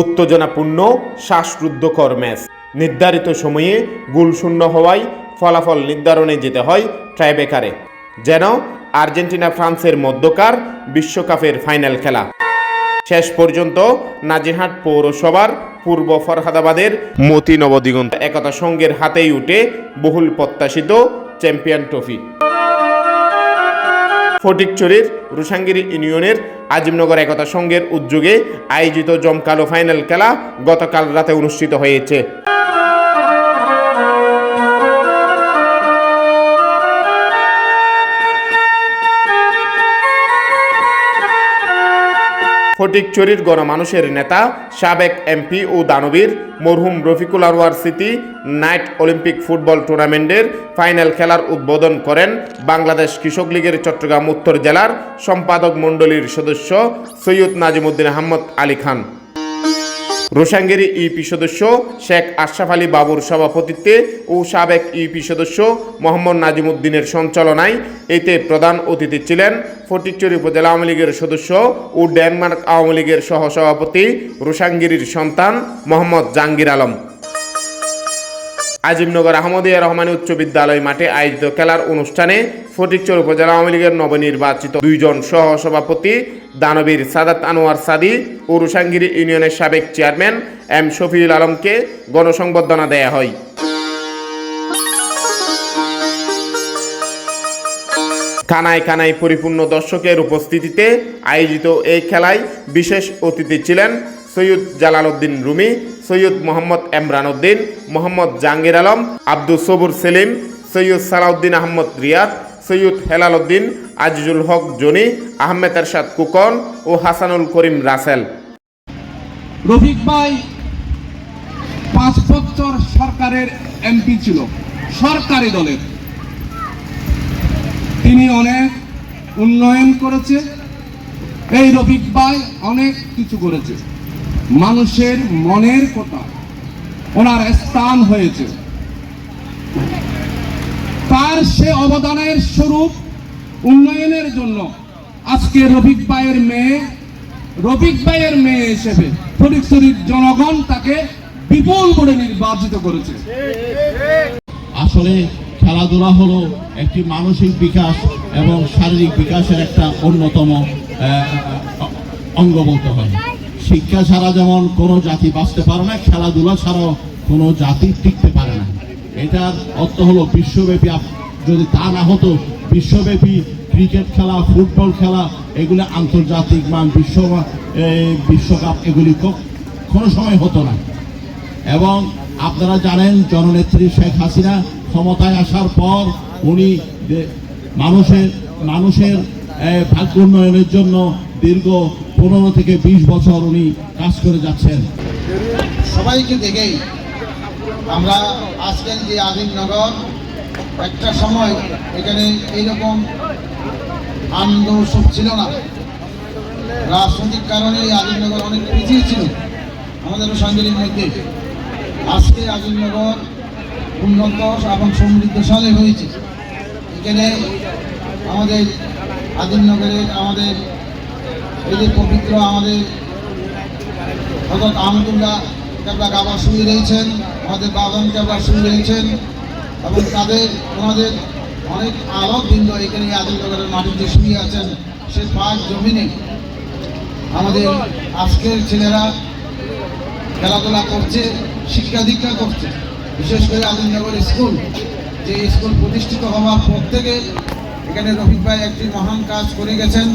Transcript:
উত্তেজনাপূর্ণ শ্বাসরুদ্ধকর ম্যাচ নির্ধারিত সময়ে গোলশূন্য হওয়ায় ফলাফল নির্ধারণে যেতে হয় ট্রাইবেকারে। যেন আর্জেন্টিনা, ফ্রান্সের মধ্যকার বিশ্বকাপের ফাইনাল খেলা। শেষ পর্যন্ত নাজিরহাট পৌরসভার পূর্ব ফরহাদাবাদের মতি নবদিগন্ত একতা সঙ্গের হাতেই উঠে বহুল প্রত্যাশিত চ্যাম্পিয়ন ট্রফি। ফটিকচুরির রুসাঙ্গিরি ইউনিয়নের আজিমনগর একতা সংঘের উদ্যোগে আয়োজিত জমকালো ফাইনাল খেলা গতকাল রাতে অনুষ্ঠিত হয়েছে। ফটিকচুরির গণমানুষের নেতা, সাবেক এমপি ও দানবীর, মরহুম রফিকুল আনোয়ার স্মৃতি, নাইট অলিম্পিক ফুটবল টুর্নামেন্টের ফাইনাল খেলার উদ্বোধন করেন বাংলাদেশ কৃষক লীগের চট্টগ্রাম উত্তর জেলার সম্পাদক মণ্ডলীর সদস্য সৈয়দ নাজিমুদ্দিন আহমদ আলী খান। রোসাঙ্গেরি ইউপি সদস্য শেখ আশরাফ আলী বাবুর সভাপতিত্বে ও সাবেক ইউপি সদস্য মোহাম্মদ নাজিমুদ্দিনের সঞ্চালনায় এতে প্রধান অতিথি ছিলেন ফটিকচুরি উপজেলা আওয়ামী লীগের সদস্য ও ডেনমার্ক আওয়ামী লীগের সহসভাপতি রোসাঙ্গিরির সন্তান মোহাম্মদ জাহাঙ্গীর আলম। আজিমনগর আহমদিয়া রহমানী উচ্চ বিদ্যালয় মাঠে আয়োজিত খেলার অনুষ্ঠানে ফটিকচর উপজেলা আওয়ামী লীগের নবনির্বাচিত দুইজন সহ সভাপতি দানবীর সাদাত আনোয়ার সাদি ও রুসাঙ্গিরি ইউনিয়নের সাবেক চেয়ারম্যান এম শফিউল আলমকে গণসংবর্ধনা দেয়া হয়। কানায় কানায় পরিপূর্ণ দর্শকের উপস্থিতিতে আয়োজিত এই খেলায় বিশেষ অতিথি ছিলেন সৈয়দ জালালউদ্দিন রুমি, সৈয়দ মোহাম্মদ এমরান উদ্দিন মোহাম্মদ জাহাঙ্গীর আলম, আব্দুল সবুর সেলিম, সৈয়দ সালাউদ্দিন আহমদ রিয়াদ, সৈয়দ হেলাল উদ্দিন, আজিজুল হক জনি, আহমেদ এরশাদ কুকন ও হাসানুল করিম রাসেল। রফিক ভাই, পাঁচ বছর সরকারের এমপি ছিল, সরকারি দলের তিনি অনেক উন্নয়ন করেছে, এই রফিক ভাই অনেক কিছু করেছে। মানুষের মনের কথা। ওনার স্থান হয়েছে। তার সে অবদানের স্বরূপ উন্নয়নের জন্য আজকে রফিক ভাইয়ের মেয়ে, রফিক ভাইয়ের মেয়ে হিসেবে ফটিকছড়ির জনগণ তাকে বিপুল করে নির্বাচিত করেছে। আসলে খেলাধুলা হলো একটি মানসিক বিকাশ এবং শারীরিক বিকাশের একটা অন্যতম অঙ্গ বলতে হয়। শিক্ষা ছাড়া যেমন কোনো জাতি বাঁচতে পারে না, খেলাধুলা ছাড়াও কোনো জাতি টিকতে পারে না। এটার অর্থ হলো বিশ্বব্যাপী যদি তা না হতো, বিশ্বব্যাপী ক্রিকেট খেলা, ফুটবল খেলা, এগুলো আন্তর্জাতিক মান, বিশ্ব বিশ্বকাপ এগুলি কোনো সময় হতো না। এবং আপনারা জানেন, জননেত্রী শেখ হাসিনা ক্ষমতায় আসার পর উনি মানুষের মানুষের ভাগ্য উন্নয়নের জন্য দীর্ঘ পনেরো থেকে বিশ বছর উনি কাজ করে যাচ্ছেন। সবাইকে দেখেই আমরা আজকের যে আজিমনগর একটা সময় এখানে এইরকম আনন্দ উৎসব ছিল না। রাজনৈতিক কারণে আজিমনগর অনেক পিছিয়ে ছিল আমাদের সাংগেরির মধ্যে। আজকে আজিমনগর উন্নত এবং সমৃদ্ধশালী হয়েছে। এখানে আমাদের আজিমনগরের আমাদের এই যে পবিত্র আমাদের হজরত আহমদুল্লাহ কেবলা গাবার শুয়ে রয়েছেন আমাদের বাগান কেবলা শুয়ে রয়েছেন এবং তাদের, ওনাদের অনেক আলোক বৃন্দ এখানে আদিলনগরের মাটিতে শুয়ে আছেন। সে পাক জমিনে আমাদের আজকের ছেলেরা খেলাধুলা করছে, শিক্ষা দীক্ষা করছে। বিশেষ করে আদিলনগর স্কুল, যে স্কুল প্রতিষ্ঠিত হওয়ার পর থেকে এখানে রফিক ভাই একটি মহান কাজ করে গেছেন।